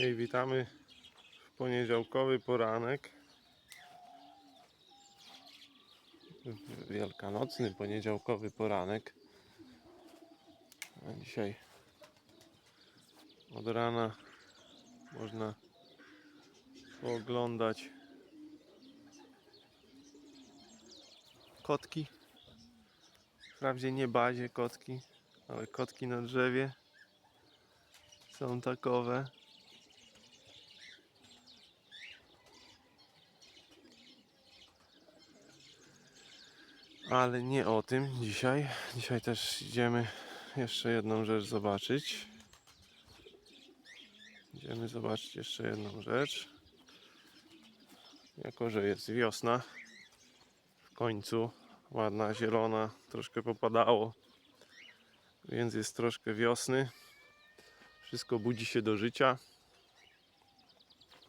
I witamy w poniedziałkowy poranek. Wielkanocny poniedziałkowy poranek. A dzisiaj od rana można pooglądać kotki. Wprawdzie nie bazie kotki, ale kotki na drzewie są takowe. Ale nie o tym dzisiaj. Dzisiaj też idziemy jeszcze jedną rzecz zobaczyć. Idziemy zobaczyć jeszcze jedną rzecz. Jako, że jest wiosna, w końcu ładna, zielona, troszkę popadało, więc jest troszkę wiosny. Wszystko budzi się do życia.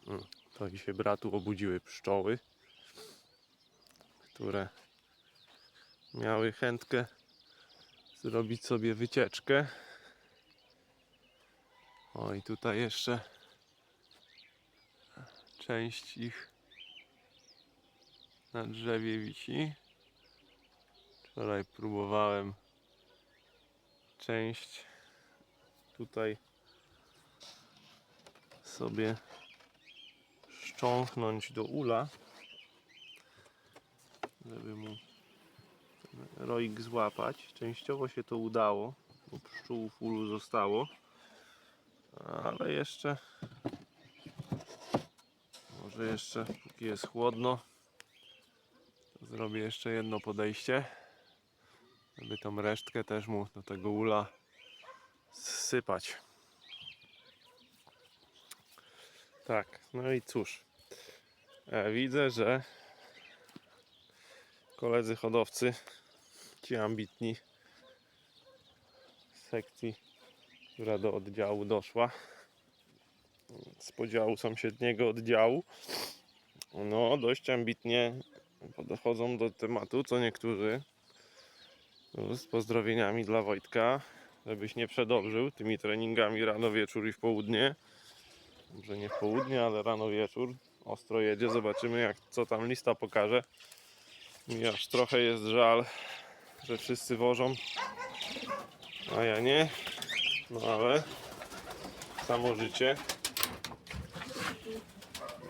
Mm, To dzisiaj bratu obudziły pszczoły, które miały chętkę zrobić sobie wycieczkę. O i tutaj jeszcze część ich na drzewie wisi. Wczoraj próbowałem część tutaj sobie szcząchnąć do ula, żeby mu roik złapać. Częściowo się to udało, bo pszczół ulu zostało, ale jeszcze może jeszcze póki jest chłodno zrobię jeszcze jedno podejście żeby tą resztkę też mu do tego ula zsypać. Tak, no i cóż. E, widzę, że koledzy hodowcy, ci ambitni sekcji, która do oddziału doszła, z podziału sąsiedniego oddziału, no dość ambitnie podchodzą do tematu, co niektórzy. No, Z pozdrowieniami dla Wojtka, żebyś nie przedobrzył tymi treningami rano, wieczór i w południe. Może nie w południe, ale rano, wieczór. Ostro jedzie, zobaczymy jak co tam lista pokaże. Mi aż trochę jest żal, że wszyscy wożą, a ja nie. No ale samo życie.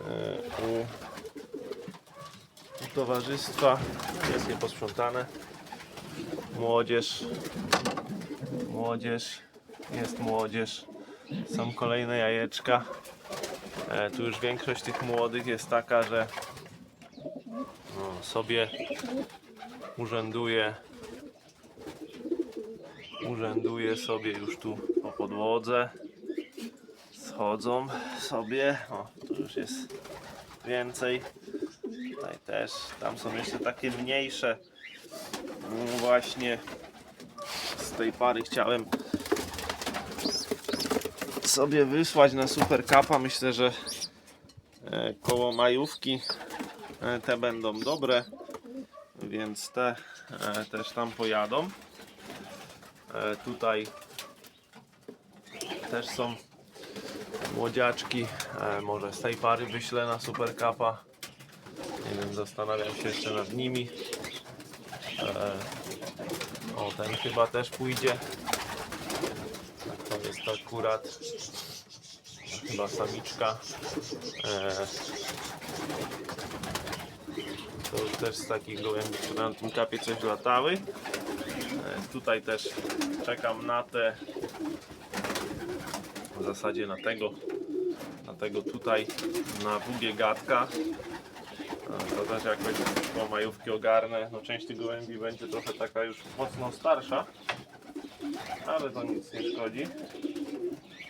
E, u, towarzystwa jest nieposprzątane. Młodzież, młodzież, jest młodzież. Są kolejne jajeczka. E, tu już większość tych młodych jest taka, że no, sobie urzęduje urzęduje sobie już tu po podłodze. Schodzą sobie. O, tu już jest więcej. Tutaj też, tam są jeszcze takie mniejsze. No właśnie z tej pary chciałem sobie wysłać na Super Cupa. Myślę, że e, koło majówki e, te będą dobre, więc te e, też tam pojadą. E, Tutaj też są młodziaczki. E, Może z tej pary wyślę na Super. Nie wiem, zastanawiam się jeszcze nad nimi. E, O, ten chyba też pójdzie. Tak, to jest akurat chyba samiczka. To już też z takich gołębi, które na tym kapie coś latały. Tutaj też czekam na te, w zasadzie na tego, na tego tutaj, na WG gadka. A, To też jakoś po majówki ogarnę. No, część tych gołębi będzie trochę taka już mocno starsza, ale to nic nie szkodzi.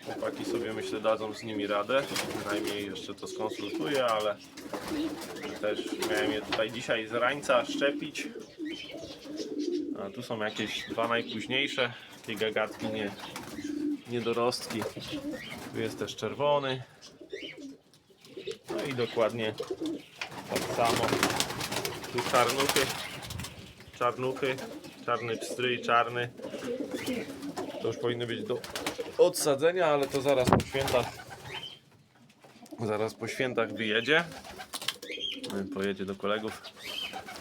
Chłopaki sobie myślę dadzą z nimi radę. Przynajmniej jeszcze to skonsultuję, ale też miałem je tutaj dzisiaj z rańca szczepić. A tu są jakieś dwa najpóźniejsze, takie gagatki nie, niedorostki. Tu jest też czerwony. No i dokładnie tak samo. Tu czarnuchy, czarnuchy, czarny pstryj, czarny. To już powinny być do odsadzenia, ale to zaraz po świętach zaraz po świętach wyjedzie. Y, Pojedzie do kolegów,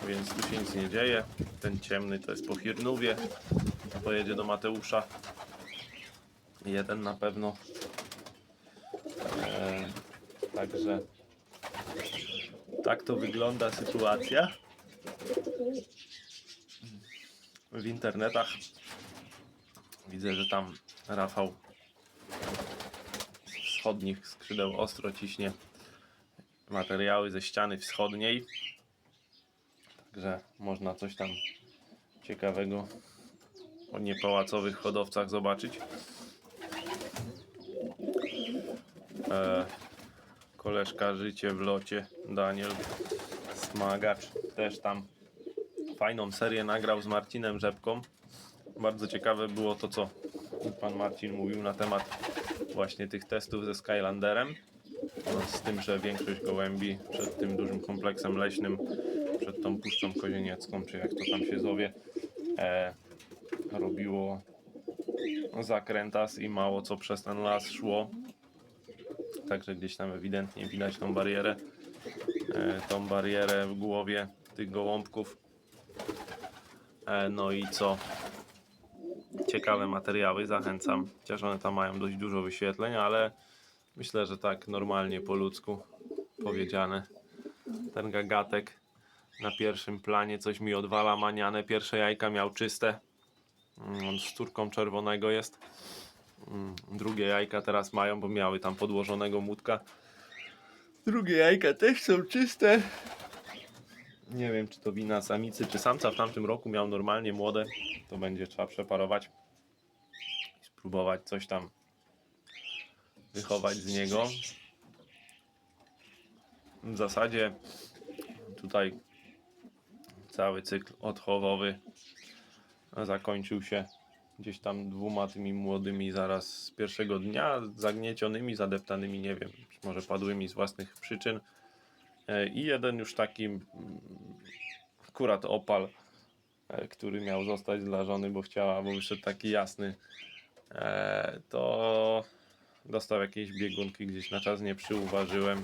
więc tu się nic nie dzieje. Ten ciemny to jest po Hirnowie. Pojedzie do Mateusza. Jeden na pewno. E, także tak to wygląda sytuacja w internetach. Widzę, że tam Rafał z wschodnich skrzydeł ostro ciśnie materiały ze ściany wschodniej. Także można coś tam ciekawego o niepałacowych hodowcach zobaczyć. E, koleżka Życie w locie, Daniel Smagacz, też tam fajną serię nagrał z Marcinem Rzepką. Bardzo ciekawe było to, co pan Marcin mówił na temat właśnie tych testów ze Skylanderem. No, z tym, że większość gołębi przed tym dużym kompleksem leśnym, tą Puszczą Kozieniecką, czy jak to tam się zowie, e, robiło zakrętas i mało co przez ten las szło. Także gdzieś tam ewidentnie widać tą barierę, e, tą barierę w głowie tych gołąbków. E, no i co? Ciekawe materiały, zachęcam. Chociaż one tam mają dość dużo wyświetleń, ale myślę, że tak normalnie po ludzku powiedziane. Ten gagatek na pierwszym planie coś mi odwala maniane. Pierwsze jajka miał czyste. Mm, On z córką czerwonego jest. Mm, Drugie jajka teraz mają, bo miały tam podłożonego mutka. Drugie jajka też są czyste. Nie wiem, czy to wina samicy, czy samca w tamtym roku miał normalnie młode. To będzie trzeba przeparować i spróbować coś tam wychować z niego. W zasadzie tutaj cały cykl odchowowy zakończył się gdzieś tam dwoma tymi młodymi zaraz z pierwszego dnia, zagniecionymi, zadeptanymi, nie wiem, może padłymi z własnych przyczyn. E, I jeden już taki mm, akurat opal, e, który miał zostać dla żony, bo chciała, bo wyszedł taki jasny, e, to dostał jakieś biegunki gdzieś na czas, nie przyuważyłem.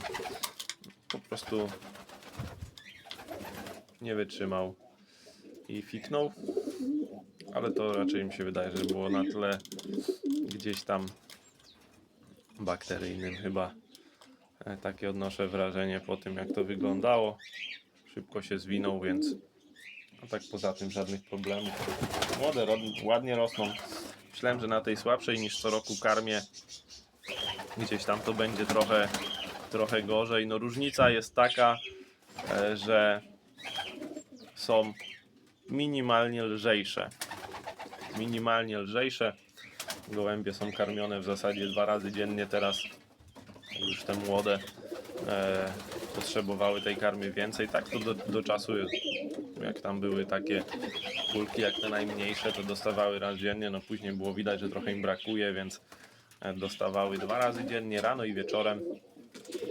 Po prostu nie wytrzymał i fiknął. Ale to raczej mi się wydaje, że było na tle gdzieś tam bakteryjnym chyba. E, Takie odnoszę wrażenie po tym, jak to wyglądało. Szybko się zwinął, więc a tak poza tym żadnych problemów. Młode ładnie rosną. Myślałem, że na tej słabszej niż co roku karmie gdzieś tam to będzie trochę, trochę gorzej. No różnica jest taka, e, że są minimalnie lżejsze. Minimalnie lżejsze. Gołębie są karmione w zasadzie dwa razy dziennie teraz. Już te młode e, potrzebowały tej karmy więcej. Tak to do, do czasu, jak tam były takie kulki jak te najmniejsze, to dostawały raz dziennie. No później było widać, że trochę im brakuje, więc e, dostawały dwa razy dziennie, rano i wieczorem.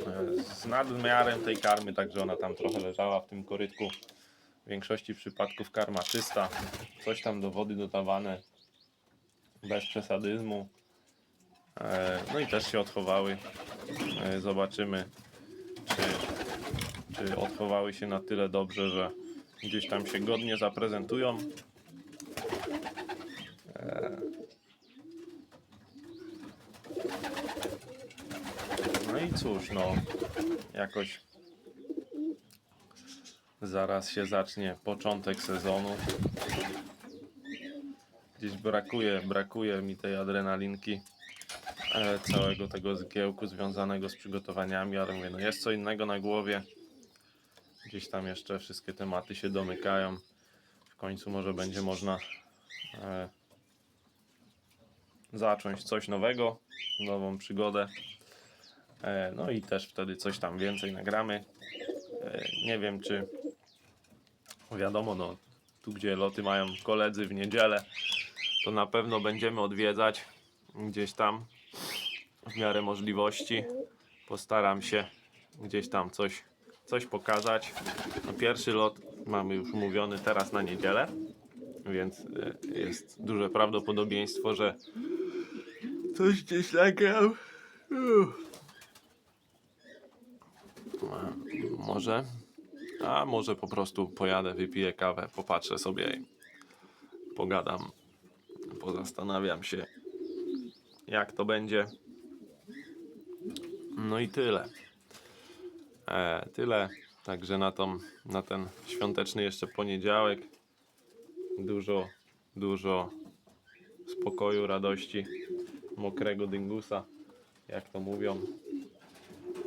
E, z nadmiarem tej karmy, także ona tam trochę leżała w tym korytku. Większości przypadków karma czysta, coś tam do wody dodawane, bez przesadyzmu. E, No i też się odchowały. E, Zobaczymy, czy, czy odchowały się na tyle dobrze, że gdzieś tam się godnie zaprezentują. E, No i cóż, no, jakoś zaraz się zacznie początek sezonu. Gdzieś brakuje, brakuje mi tej adrenalinki, e, całego tego zgiełku związanego z przygotowaniami, ale mówię, no jest co innego na głowie. Gdzieś tam jeszcze wszystkie tematy się domykają. W końcu może będzie można e, zacząć coś nowego, nową przygodę. E, no i też wtedy coś tam więcej nagramy. E, nie wiem czy wiadomo, no tu gdzie loty mają koledzy w niedzielę, to na pewno będziemy odwiedzać gdzieś tam w miarę możliwości. Postaram się gdzieś tam coś, coś pokazać. No, pierwszy lot mamy już umówiony teraz na niedzielę, więc e, jest duże prawdopodobieństwo, że coś gdzieś. A, Może. A może po prostu pojadę, wypiję kawę, popatrzę sobie i pogadam, pozastanawiam się, jak to będzie. No i tyle. E, tyle. Także na, tą, na ten świąteczny jeszcze poniedziałek dużo, dużo spokoju, radości, mokrego dyngusa, jak to mówią.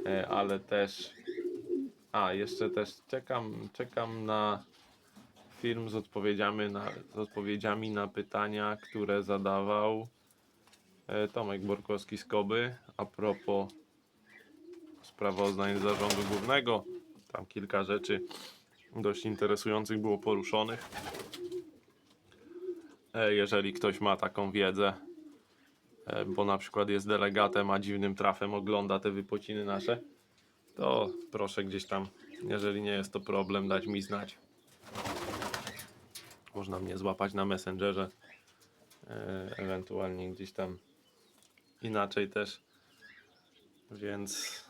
E, ale też, a jeszcze też czekam, czekam na film z odpowiedziami na, z odpowiedziami na pytania, które zadawał e, Tomek Borkowski z Koby a propos sprawozdań z zarządu głównego. Tam kilka rzeczy dość interesujących było poruszonych. E, Jeżeli ktoś ma taką wiedzę, e, bo na przykład jest delegatem, a dziwnym trafem ogląda te wypociny nasze, to proszę gdzieś tam, jeżeli nie jest to problem, dać mi znać. Można mnie złapać na Messengerze, e, ewentualnie gdzieś tam inaczej też. Więc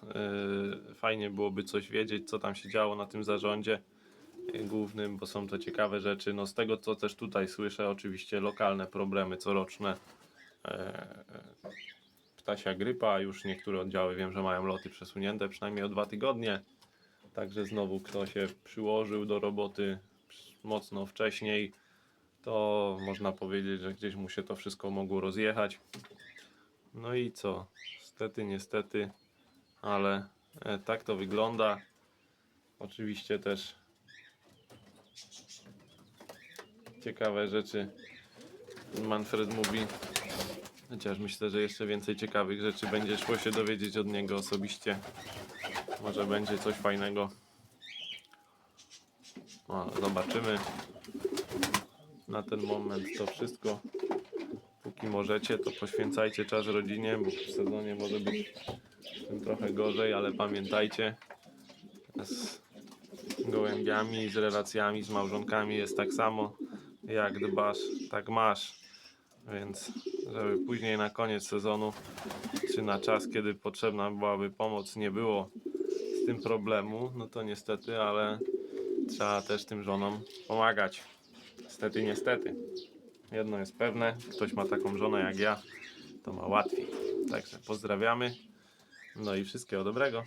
yy, fajnie byłoby coś wiedzieć, co tam się działo na tym zarządzie yy, głównym, bo są to ciekawe rzeczy. No z tego, co też tutaj słyszę, oczywiście lokalne problemy coroczne. Yy, ptasia grypa, już niektóre oddziały wiem, że mają loty przesunięte przynajmniej o dwa tygodnie. Także znowu kto się przyłożył do roboty mocno wcześniej, to można powiedzieć, że gdzieś mu się to wszystko mogło rozjechać. No i co? Niestety, niestety, ale e, tak to wygląda. Oczywiście też ciekawe rzeczy Manfred mówi. Chociaż myślę, że jeszcze więcej ciekawych rzeczy będzie szło się dowiedzieć od niego osobiście. Może będzie coś fajnego. Zobaczymy. Na ten moment to wszystko póki możecie, to poświęcajcie czas rodzinie, bo w sezonie może być trochę gorzej, ale pamiętajcie, z gołębiami, z relacjami, z małżonkami jest tak samo, jak dbasz, tak masz, więc żeby później na koniec sezonu, czy na czas, kiedy potrzebna byłaby pomoc, nie było z tym problemu, no to niestety, ale trzeba też tym żonom pomagać. Niestety, niestety. Jedno jest pewne, ktoś ma taką żonę jak ja, to ma łatwiej. Także pozdrawiamy. No i wszystkiego dobrego.